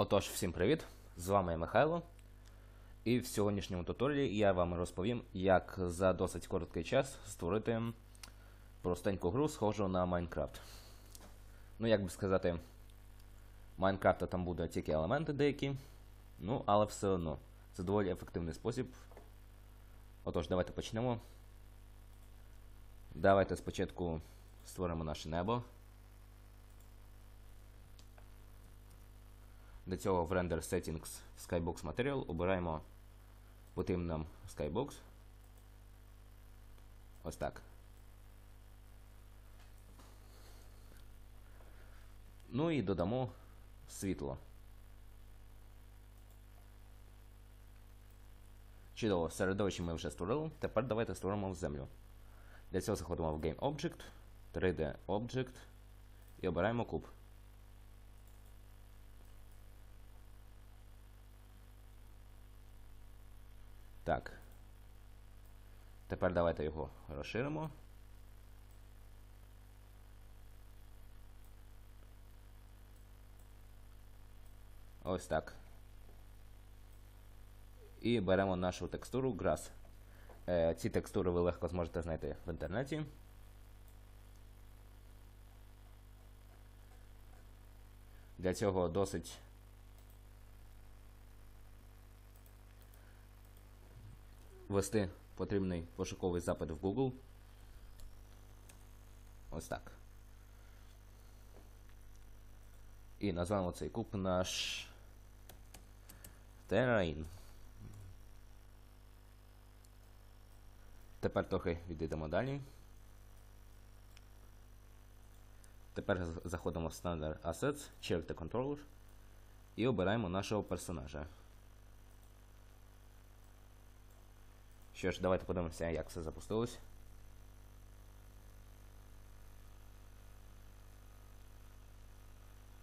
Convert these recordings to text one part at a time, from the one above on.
Отож, всім привіт! З вами Михайло. І в сьогоднішньому туторіалі я вам розповім, як за досить короткий час створити простеньку гру, схожу на Майнкрафт. Ну, як би сказати, Майнкрафта там буде тільки елементи деякі, ну, але все одно. Це доволі ефективний спосіб. Отож, давайте почнемо. Давайте спочатку створимо наше небо. Для цього в Render Settings Skybox Material обираємо потрібний нам Skybox. Ось так. Ну і додамо світло. Чудово, середовище ми вже створили. Тепер давайте створимо в землю. Для цього заходимо в Game Object, 3D Object і обираємо куб. Так. Тепер давайте його розширимо. Ось так. І беремо нашу текстуру Grass. Е, ці текстури ви легко зможете знайти в інтернеті. Для цього досить ввести потрібний пошуковий запит в Google. Ось так. І назвемо цей куб наш Terrain. Тепер трохи відійдемо далі. Тепер заходимо в Standard Assets, Character Controller і обираємо нашого персонажа. Що ж, давайте подивимося, як все запустилось.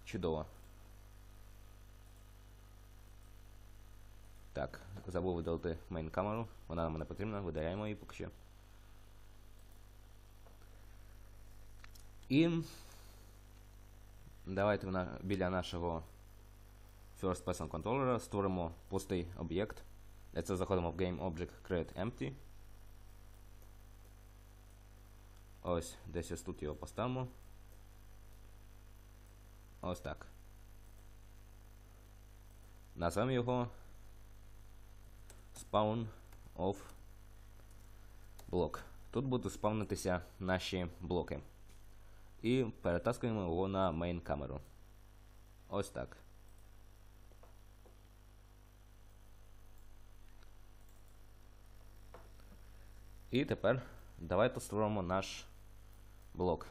Чудово. Так, забув видалити мейн камеру. Вона нам не потрібна, видаляємо її поки що. І давайте біля нашого First Person Controller створимо пустий об'єкт. Для цього заходимо в Game Object Create Empty. Ось, десь ось тут його поставимо. Ось так. Назвемо його Spawn of Block. Тут будуть спавнитися наші блоки. І перетаскуємо його на main камеру. Ось так. І тепер давайте створимо наш блок.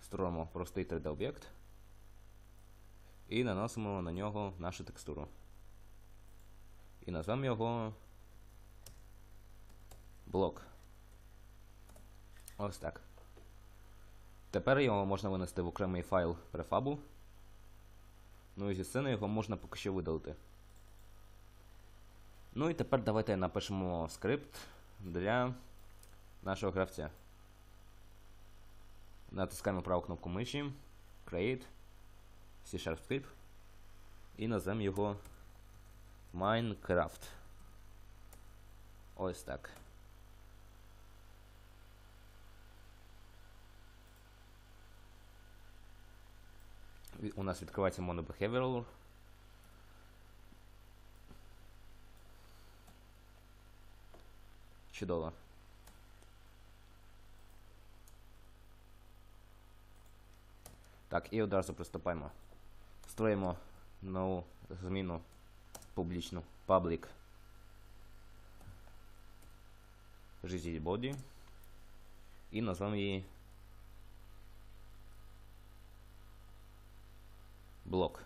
Створимо простий 3D-об'єкт і наносимо на нього нашу текстуру. І назвемо його блок. Ось так. Тепер його можна винести в окремий файл префабу. Ну і зі сцени його можна поки що видалити. Ну і тепер давайте напишемо скрипт для нашого гравця. Натискаємо праву кнопку миші, Create, C-Sharp Script і назвемо його Minecraft. Ось так. У нас відкривається Чудово. Так, і одразу приступаємо. Строїмо нову зміну публічну public body і назвемо її блок.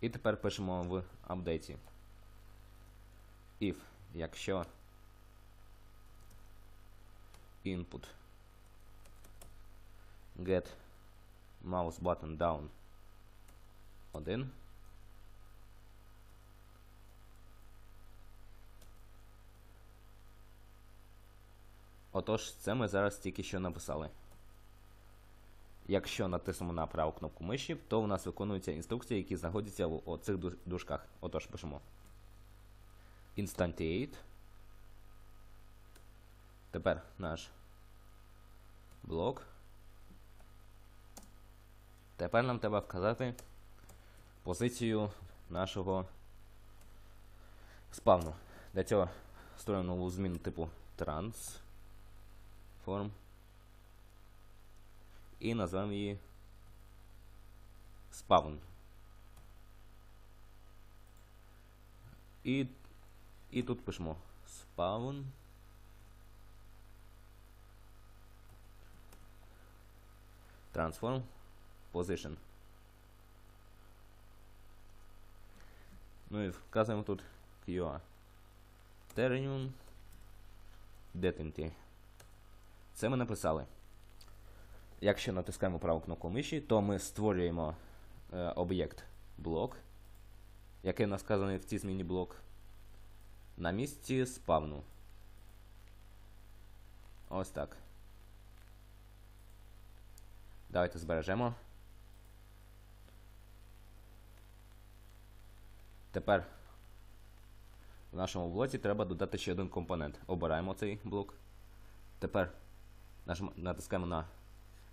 І тепер пишемо в апдейті if, якщо input get mouse button down 1 Отож, це ми зараз тільки що написали. Якщо натиснемо на праву кнопку миші, то у нас виконуються інструкції, які знаходяться в оцих дужках. Отож, пишемо instantiate. Тепер наш блок. Тепер нам треба вказати позицію нашого спавну. Для цього створимо нову зміну типу transform і назвемо її spawn. І, і тут пишемо spawn. Transform position. Ну і вказуємо тут QA. Terminum Detente. Це ми написали. Якщо натискаємо праву кнопку миші, то ми створюємо е, об'єкт блок, який у нас вказаний в цій зміні блок, на місці спавну. Ось так. Давайте збережемо. Тепер в нашому блоці треба додати ще один компонент. Обираємо цей блок. Тепер натискаємо на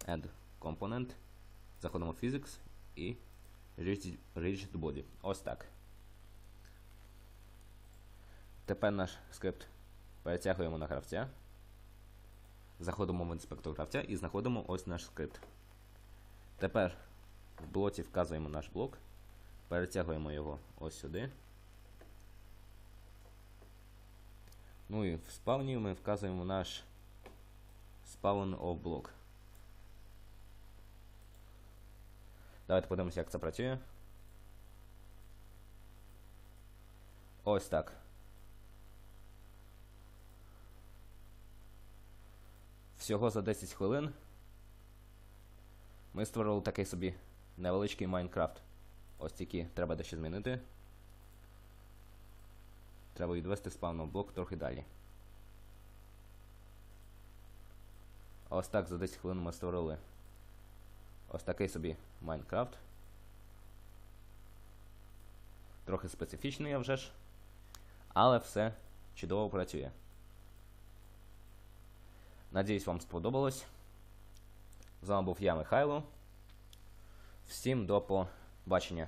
Add Component, заходимо в Physics і Rigid, Body. Ось так. Тепер наш скрипт перетягуємо на гравця. Заходимо в інспектор гравця і знаходимо ось наш скрипт. Тепер в блоці вказуємо наш блок, перетягуємо його ось сюди. Ну і в спавні ми вказуємо наш spawn of block. Давайте подивимося, як це працює. Ось так. Всього за 10 хвилин ми створили такий собі невеличкий Майнкрафт. Ось тільки треба дещо змінити. Треба відвести спавнов блок трохи далі. Ось так за 10 хвилин ми створили ось такий собі Майнкрафт. Трохи специфічний, а вже ж. Але все чудово працює. Надіюсь, вам сподобалось. З вами був я, Михайло. Всім до побачення.